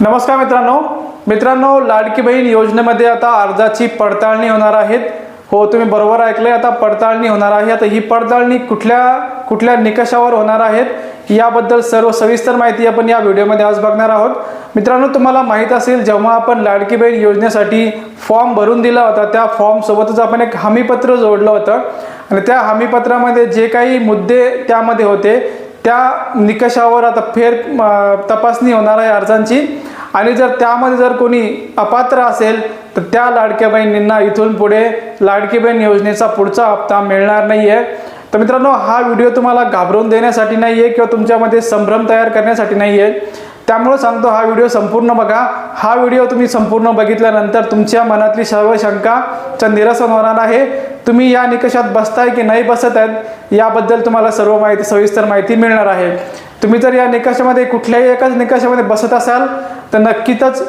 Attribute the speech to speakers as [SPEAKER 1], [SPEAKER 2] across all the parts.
[SPEAKER 1] नमस्कार मित्रांनो. मित्रांनो लाडकी बहीण योजनेमध्ये आता अर्जाची पडताळणी होणार आहेत. हो तुम्ही बरोबर ऐकलंय आता पडताळणी होणार आहे. आता ही पडताळणी कुठल्या कुठल्या निकषावर होणार आहेत याबद्दल सर्व सविस्तर माहिती आपण या व्हिडिओमध्ये आज बघणार आहोत. मित्रांनो तुम्हाला माहीत असेल जेव्हा आपण लाडकी बहीण योजनेसाठी फॉर्म भरून दिला होता त्या फॉर्मसोबतच आपण एक हमीपत्र जोडलं होतं. आणि त्या हमीपत्रामध्ये जे काही मुद्दे त्यामध्ये होते त्या निकषावर आता फेर तपासणी होणार आहे अर्जांची. आणि जर त्यामध्ये जर कोणी अपात्र असेल तर त्या लाडक्या बहिणींना इथून पुढे लाडकी बहीण योजनेचा पुढचा हप्ता मिळणार नाही आहे तर मित्रांनो हा व्हिडिओ तुम्हाला घाबरवून देण्यासाठी नाही आहे किंवा तुमच्यामध्ये संभ्रम तयार करण्यासाठी नाही आहे त्यामुळं सांगतो हा व्हिडिओ संपूर्ण बघा. हा व्हिडिओ तुम्ही संपूर्ण बघितल्यानंतर तुमच्या मनातली सर्व शंकाचं निरसन होणार आहे. तुम्ही या निकषात बसताय की नाही बसत आहेत याबद्दल तुम्हाला सर्व माहिती सविस्तर माहिती मिळणार आहे. तुम्ही जर या निकषामध्ये कुठल्याही एकाच निकषामध्ये बसत असाल तर नक्कीच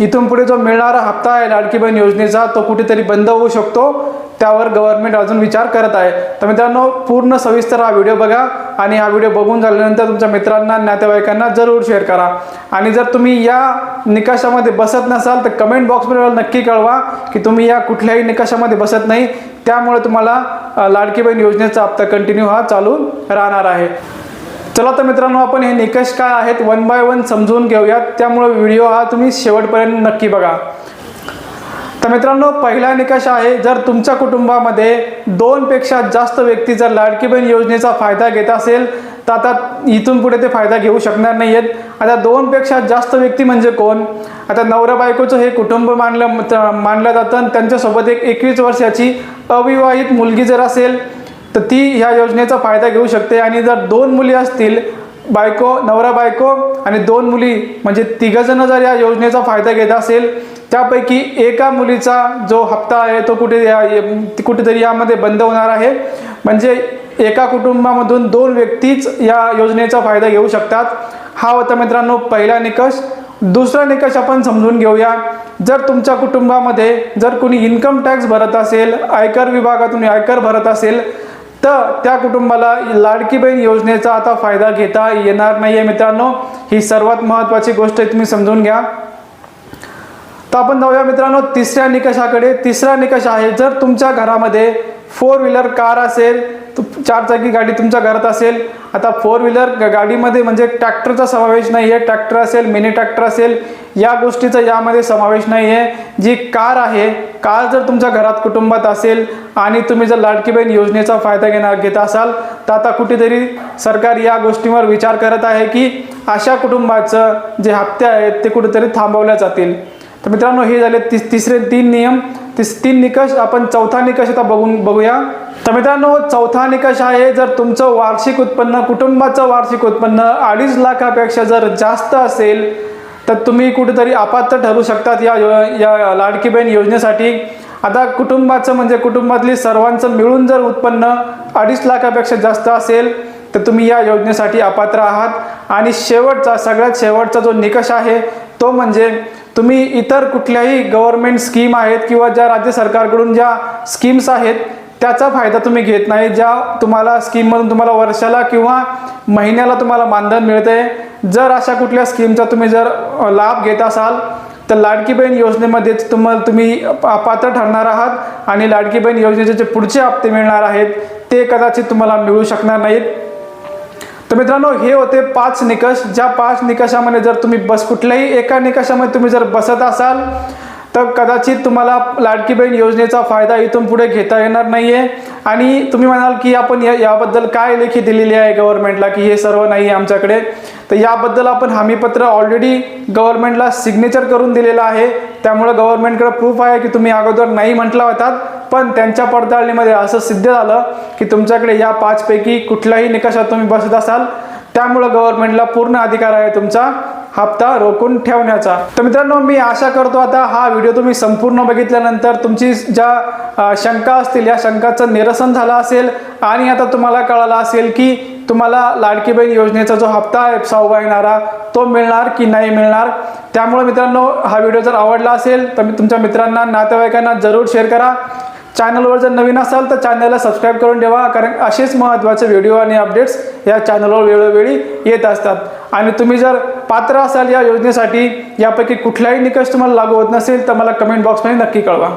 [SPEAKER 1] इथून पुढे जो मिळणारा हप्ता आहे लाडकी बहीण योजनेचा तो कुठेतरी बंद होऊ शकतो. त्यावर गव्हर्नमेंट अजून विचार करत आहे. तर मित्रांनो पूर्ण सविस्तर हा व्हिडिओ बघा आणि हा व्हिडिओ बघून झाल्यानंतर तुमच्या मित्रांना नातेवाईकांना जरूर शेअर करा. आणि जर तुम्ही या निकषामध्ये बसत नसाल तर कमेंट बॉक्समध्ये नक्की कळवा की तुम्ही या कुठल्याही निकषामध्ये बसत नाही. त्यामुळे तुम्हाला लाडकी बहीण योजनेचा हप्ता कंटिन्यू हा चालू राहणार आहे. चला तर मित्रांनो आपण हे निकष काय आहेत वन बाय वन समजून घेऊयात. त्यामुळे व्हिडिओ हा तुम्ही शेवटपर्यंत नक्की बघा. तर मित्रांनो पहिला निकष आहे जर तुमच्या कुटुंबामध्ये दोनपेक्षा जास्त व्यक्ती जर लाडकी बहीण योजनेचा फायदा घेत असेल तर आता इथून पुढे ते फायदा घेऊ शकणार नाही आहेत आता दोनपेक्षा जास्त व्यक्ती म्हणजे कोण? आता नवरा बायकोचं हे कुटुंब मानलं मानलं जातं आणि त्यांच्यासोबत एक एकवीस वर्षाची अविवाहित मुलगी जर असेल तर ती ह्या योजनेचा फायदा घेऊ शकते. आणि जर दोन मुली असतील बायको नवरा बायको आणि दोन मुली म्हणजे तिघजणं जर या योजनेचा फायदा घेत असेल त्यापैकी एका मुलीचा जो हप्ता आहे तो कुठे या- कुठेतरी यामध्ये बंद होणार आहे. म्हणजे एका कुटुंबामधून दोन व्यक्तीच या योजनेचा फायदा घेऊ शकतात. हा होता मित्रांनो पहिला निकष. दुसरा निकष आपण समजून घेऊया. जर तुमच्या कुटुंबामध्ये जर कोणी इन्कम टॅक्स भरत असेल आयकर विभागातून आयकर भरत असेल तर त्या कुटुंबाला लाडकी बहीण योजनेचा आता फायदा घेता येणार नाही आहे मित्रांनो. ही सर्वात महत्त्वाची गोष्ट आहे तुम्ही समजून घ्या. तर आपण जाऊया मित्रांनो तिसऱ्या निकषाकडे. तिसरा निकष आहे जर तुमच्या घरामध्ये फोर व्हीलर कार असेल चार चाकी गाडी तुमच्या घरात असेल आता फोर व्हीलर गाडीमध्ये म्हणजे ट्रॅक्टरचा समावेश नाही आहे ट्रॅक्टर असेल मिनी ट्रॅक्टर असेल या गोष्टीचा यामध्ये समावेश नाही आहे. जी कार आहे कार जर तुमच्या घरात कुटुंबात असेल आणि तुम्ही जर लाडकी बहीण योजनेचा फायदा घेणार घेत असाल तर आता कुठेतरी सरकार या गोष्टीवर विचार करत आहे की अशा कुटुंबाचं जे हप्ते आहेत ते कुठेतरी थांबवल्या जातील. तर मित्रांनो हे झाले तिस तिसरे तीन नियम. तिस तीन निकष आपण चौथा निकष आता बघून बघूया. तर मित्रांनो चौथा निकष आहे जर तुमचं वार्षिक उत्पन्न कुटुंबाचं वार्षिक उत्पन्न अडीच लाखापेक्षा जर जास्त असेल तर तुम्ही कुठेतरी अपात्र ठरू शकतात या यो- या लाडकी बहीण योजनेसाठी. आता कुटुंबाचं म्हणजे कुटुंबातली सर्वांचं मिळून जर उत्पन्न अडीच लाखापेक्षा जास्त असेल तर तुम्ही या योजनेसाठी अपात्र आहात. आणि शेवटचा सगळ्यात शेवटचा जो निकष आहे तो म्हणजे तुम्ही इतर कुठल्याही गव्हर्नमेंट स्कीम आहेत किंवा ज्या राज्य सरकारकडून ज्या स्कीम्स आहेत त्याचा फायदा तुम्ही घेत नाही ज्या तुम्हाला स्कीममधून तुम्हाला वर्षाला किंवा महिन्याला तुम्हाला मानधन मिळते जर अशा कुठल्या स्कीमचा तुम्ही जर लाभ घेत असाल तर लाडकी बहीण योजनेमध्येच तुम्हाला तुम्ही पात्र ठरणार आहात आणि लाडकी बहीण योजनेचे जे पुढचे हप्ते मिळणार आहेत ते कदाचित तुम्हाला मिळू शकणार नाहीत. तर मित्रांनो हे होते पाच निकष. ज्या पाच निकषामध्ये जर तुम्ही बस कुठल्याही एका निकषामध्ये तुम्ही जर बसत असाल तर कदाचित तुम्हाला लाडकी बहीण योजनेचा फायदा इथून पुढे घेता येणार नाही आहे आणि तुम्ही म्हणाल की आपण या याबद्दल काय लेखी दिलेली आहे गव्हर्नमेंटला की हे सर्व नाही आहे आमच्याकडे? तर याबद्दल आपण हमीपत्र ऑलरेडी गव्हर्नमेंटला सिग्नेचर करून दिलेलं आहे. त्यामुळं गव्हर्नमेंटकडे प्रूफ आहे की तुम्ही अगोदर नाही म्हटला होतात. पण त्यांच्या पडताळणीमध्ये असं सिद्ध झालं की तुमच्याकडे या पाचपैकी कुठल्याही निकषात तुम्ही बसत असाल त्यामुळं गव्हर्नमेंटला पूर्ण अधिकार आहे तुमचा हप्ता रोखून ठेवण्याचा. तर मित्रांनो मी आशा करतो आता हा व्हिडिओ तुम्ही संपूर्ण बघितल्यानंतर तुमची ज्या शंका असतील या शंकाचं निरसन झालं असेल आणि आता तुम्हाला कळालं असेल की तुम्हाला लाडकी बहीण योजनेचा जो हप्ता आहे सहावा येणारा तो मिळणार की नाही मिळणार? त्यामुळे मित्रांनो हा व्हिडिओ जर आवडला असेल तर मी तुमच्या मित्रांना नातेवाईकांना जरूर शेअर करा. चॅनलवर जर नवीन असाल तर चॅनलला सबस्क्राईब करून ठेवा कारण असेच महत्त्वाचे व्हिडिओ आणि अपडेट्स या चॅनलवर वेळोवेळी येत असतात. आणि तुम्ही जर पात्र असाल या योजनेसाठी यापैकी कुठलाही निकष तुम्हाला लागू होत नसेल तर मला कमेंट बॉक्समध्ये नक्की कळवा.